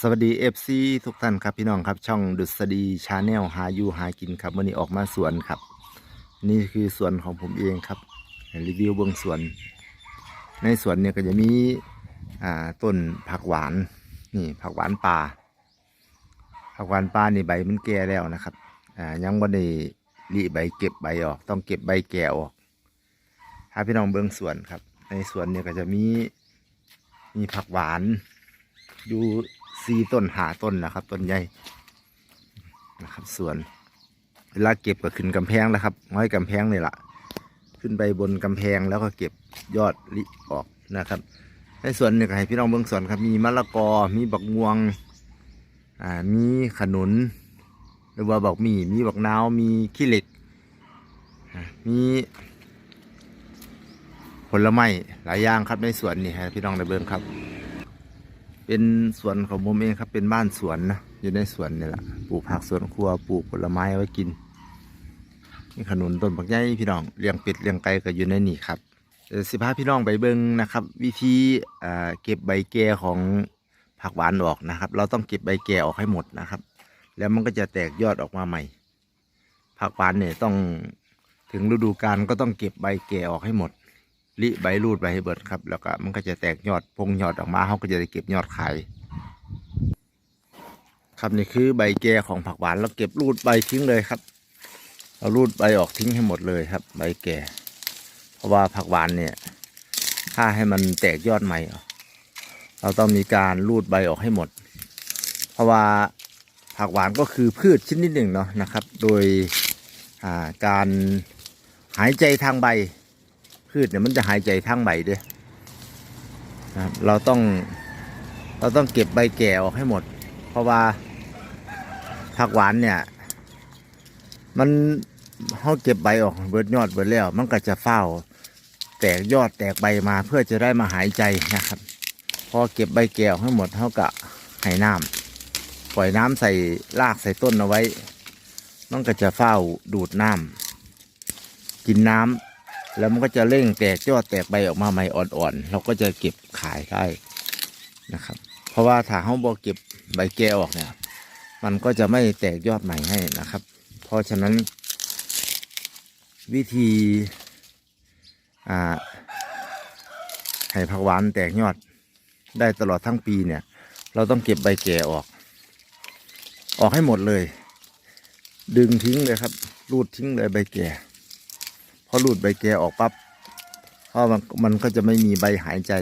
สวัสดีเอฟซีทุกท่านครับพี่น้องครับช่องดุษฎีชาแนลหาอยู่หากินครับวันนี้ออกมาสวนครับ นี่คือสวนของผมเองครับรีวิวเบื้องสวน ในสวนเนี่ยก็จะมีอ่าต้นผักหวานนี่ผักหวานป่าผักหวานป่านี่ใบมันแก่แล้วนะครับอ่ายังไม่ได้รีใบเก็บใบออก ต้องเก็บใบแก่ออกถ้าพี่น้องเบื้องสวนครับ ในสวนเนี่ยก็จะมีมีผักหวานอยู่ สี่ต้นหาต้นนะครับ ต้นใหญ่นะครับสวน เวลาเก็บก็ขึ้นกำแพงแล้วครับห้อยกำแพงนี่แหละขึ้นไปบนกำแพงแล้วก็เก็บยอดลิออกนะครับในสวนเนี่ยก็ให้พี่น้องเบื้องสวนครับมีมะละกอมีบักงวงอ่ามีขนุน หรือว่าบักหมี่มีบักนาวมีขี้เหล็กมีผลไม้หลายอย่างครับในสวนนี่ให้พี่น้องได้เบิ่งครับ เป็นสวนของผมเองครับ เป็นบ้านสวนนะอยู่ในสวนนี่แหละปลูกผักสวนครัวปลูกผลไม้ไว้กินนี่ขนุนต้นบักใหญ่พี่น้องเลี้ยงเป็ดเลี้ยงไก่ก็อยู่ในนี่ครับเดี๋ยวสิพาพี่น้องไปเบิ่งนะครับ วิธีเก็บใบแก่ของผักหวานออกนะครับ เราต้องเก็บใบแก่ออกให้หมดนะครับ แล้วมันก็จะแตกยอดออกมาใหม่ ผักหวานเนี่ยต้องถึงฤดูกาลก็ต้องเก็บใบแก่ออกให้หมด ลิใบรูดใบให้เบิดครับ แล้วก็มันก็จะแตกยอดพงยอดออกมาเขาก็จะได้เก็บยอดขายครับนี่คือใบแก่ของผักหวานเราเก็บรูดใบทิ้งเลยครับ เรารูดใบออกทิ้งให้หมดเลยครับ ใบแก่ เพราะว่าผักหวานเนี่ย ถ้าให้มันแตกยอดใหม่ เราต้องมีการรูดใบออกให้หมด เพราะว่าผักหวานก็คือพืชชนิดหนึ่งเนาะนะครับ โดยาการหายใจทางใบ พืชเนี่ยมันจะหายใจทางใบด้วยนะครับเราต้องเราต้องเก็บใบแก่ออกให้หมด เพราะว่าผักหวานเนี่ย มันเขาเก็บใบออกเบิดยอดเบิดแล้ว มันก็จะเฝ้า แตกยอดแตกใบมาเพื่อจะได้มาหายใจนะครับ พอเก็บใบแก่ออกให้หมดเขากะให้น้ำปล่อยน้ำใส่รากใส่ต้นเอาไว้มันก็จะเฝ้าดูดน้ำกินน้ำ แล้วมันก็จะเร่งแตกยอดแตกใบออกมาใหม่อ่อนๆ เราก็จะเก็บขายได้นะครับ เพราะว่าถ้าเราบอกเก็บใบแก่ออกเนี่ย มันก็จะไม่แตกยอดใหม่ให้นะครับ เพราะฉะนั้น วิธีอ่าให้ผักหวานแตกยอดได้ตลอดทั้งปีเนี่ย เราต้องเก็บใบแก่ออก ออกให้หมดเลย ดึงทิ้งเลยครับ รูดทิ้งเลยใบแก่ พอหลุดใบแกออกปั๊บเพราะมันมันก็จะไม่มีใบหายใจ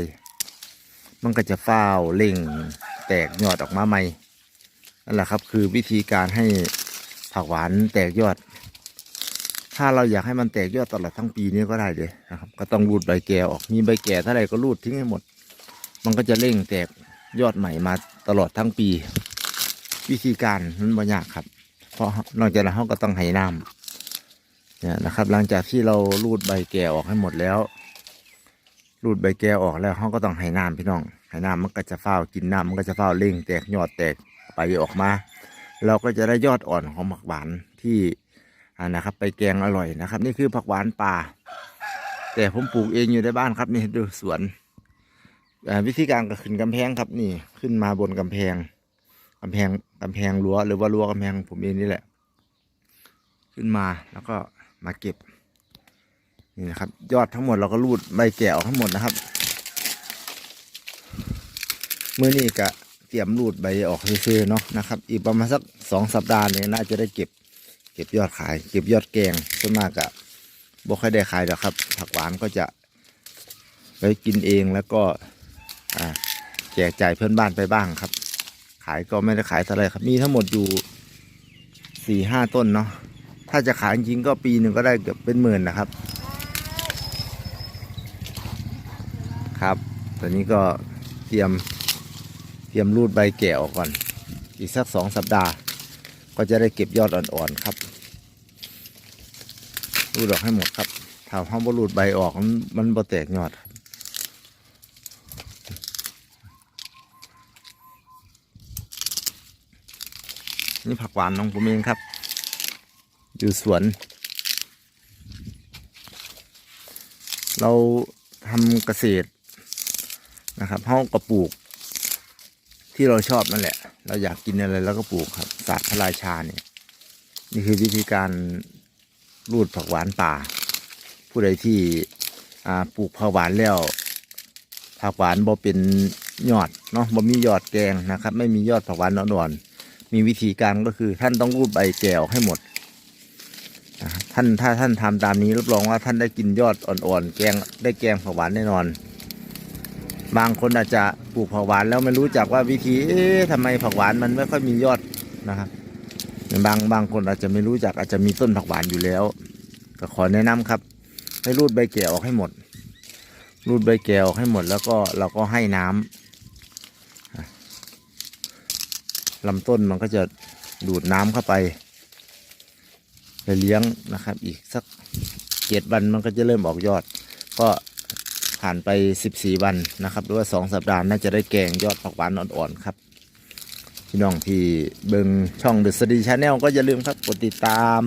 มันก็จะฟ้าวเล่งแตกยอดออกมาใหม่นั่นแหละครับ คือวิธีการให้ผักหวานแตกยอด ถ้าเราอยากให้มันแตกยอดตลอดทั้งปีนี้ก็ได้เลยนะครับ ก็ต้องรูดใบแกออก มีใบแก่เท่าไหร่ก็รูดทิ้งให้หมด มันก็จะเร่งแตกยอดใหม่มาตลอดทั้งปี วิธีการนั้นบ่ยากครับ เพราะนอกจากนั้นเราก็ต้องให้น้ำ เนี่ยนะครับ หลังจากที่เรารูดใบแก่ออกให้หมดแล้ว รูดใบแก่ออกแล้วเขาก็ต้องให้น้ำพี่น้องให้น้ำมันก็จะเฝ้ากินน้ำมันก็จะเฝ้าเร่งแตกยอดแตกใบออกมา เราก็จะได้ยอดอ่อนของผักหวานที่นะครับ ไปแกงอร่อยนะครับ นี่คือผักหวานป่า แต่ผมปลูกเองอยู่ในบ้านครับนี่ดูสวนวิธีการก็ขึ้นกำแพงครับนี่ขึ้นมาบนกำแพงกำแพงกำแพงรั้วหรือว่ารั้วกำแพงผมเองนี่แหละ ขึ้นมาแล้วก็ มาเก็บนี่นะครับ ยอดทั้งหมดเราก็รูดใบแก่ออกทั้งหมดนะครับมื่อนี้ก็เตรียมรูดใบออกซื่อๆเนาะนะครับ อีกประมาณสักสองสัปดาห์เนี่ยน่าจะได้เก็บ เก็บยอดขาย เก็บยอดแกงส่วนมากอะบ่ค่อยได้ขายหรอกครับ ผักหวานก็จะไปกินเองแล้วก็แจกจ่ายเพื่อนบ้านไปบ้างครับ ขายก็ไม่ได้ขายเท่าไรครับ มีทั้งหมดอยู่สี่ห้าต้นเนาะ ถ้าจะขายจริงก็ปีหนึ่งก็ได้เกือบเป็นหมื่นนะครับ ครับตอนนี้ก็เตรียมเตรียมรูดใบแก่ออกก่อน อีกสักสองสัปดาห์ ก็จะได้เก็บยอดอ่อนๆครับ รูดออกให้หมดครับถ้าห้องบรูดใบออกมันมันบ่แตกยอดครับนี่ผักหวานของผมเองครับ อยู่สวน เราทำเกษตรนะครับเฮาก็ปลูก ที่เราชอบนั่นแหละ เราอยากกินอะไรเราก็ปลูกครับศาสตร์พระราชาเนี่ยนี่คือวิธีการรูดผักหวานป่า ผู้ใดที่ปลูกผักหวานแล้วผักหวานบ่เป็นยอดเนาะบ่มียอดแกงนะครับ ไม่มียอดผักหวานอ่อนๆมีวิธีการก็คือท่านต้องรูดใบแกออกให้หมด ท่านถ้าท่านทำตามนี้รับรองว่าท่านได้กินยอดอ่อนๆแกงได้แกงผักหวานแน่นอน บางคนอาจจะปลูกผักหวานแล้วไม่รู้จักว่าวิธีเอ๊ะทำไมผักหวานมันไม่ค่อยมียอดนะครับบางบางคนอาจจะไม่รู้จักอาจจะมีต้นผักหวานอยู่แล้ว ก็ขอแนะนำครับ ให้รูดใบแก่ออกให้หมด รูดใบแก่ออกให้หมดแล้วก็เราก็ให้น้ำอะลำต้นมันก็จะดูดน้ำเข้าไป ไปเลี้ยงนะครับ อีกสักเจ็ดวันมันก็จะเริ่มออกยอด ก็ผ่านไปสิบสี่วันนะครับ หรือว่าสองสัปดาห์น่าจะได้แกงยอดผักหวานอ่อนๆครับ พี่น้องที่เบิงช่องเดอะสตีชาแนลก็อย่าลืมครับ กดติดตาม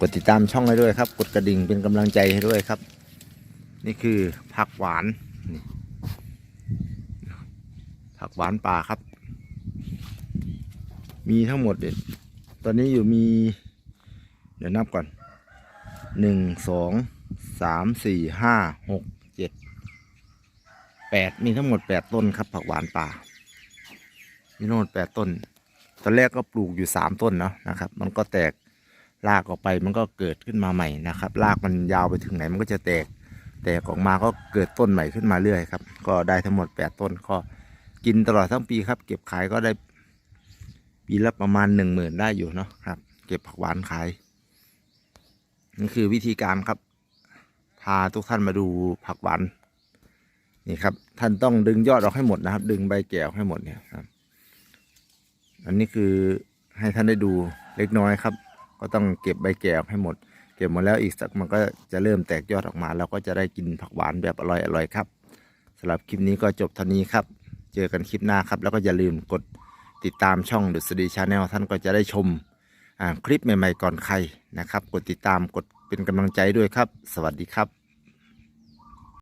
กดติดตามช่องให้ด้วยครับ กดกระดิ่งเป็นกำลังใจให้ด้วยครับ นี่คือผักหวานผักหวานป่าครับ มีทั้งหมดเนี่ย ตอนนี้อยู่มี เดี๋ยวนับก่อนหนึ่งสองสามสี่ห้าหกเจ็ดแปดมีทั้งหมดแปดต้นครับผักหวานป่า มีทั้งหมดแปดต้น ตอนแรกก็ปลูกอยู่สามต้นเนาะนะครับ มันก็แตกรากออกไปมันก็เกิดขึ้นมาใหม่นะครับรากมันยาวไปถึงไหนมันก็จะแตก แตกออกมาก็เกิดต้นใหม่ขึ้นมาเรื่อยครับ ก็ได้ทั้งหมดแปดต้นก็กินตลอดทั้งปีครับ เก็บขายก็ได้ ปีละประมาณหนึ่งหมื่นได้อยู่เนาะครับ เก็บผักหวานขายนี่คือวิธีการครับ พาทุกท่านมาดูผักหวานนี่ครับ ท่านต้องดึงยอดออกให้หมดนะครับ ดึงใบแก่ออกให้หมดเนี่ยครับ อันนี้คือให้ท่านได้ดูเล็กน้อยครับ ก็ต้องเก็บใบแก่ออกให้หมด เก็บหมดแล้วอีกสักมันก็จะเริ่มแตกยอดออกมา เราก็จะได้กินผักหวานแบบอร่อยๆครับสำหรับคลิปนี้ก็จบเท่านี้ครับ เจอกันคลิปหน้าครับ แล้วก็อย่าลืมกด ติดตามช่องดุษฎีชาแนลท่านก็จะได้ชมคลิปใหม่ๆก่อนใครนะครับ กดติดตามกดเป็นกำลังใจด้วยครับ สวัสดีครับ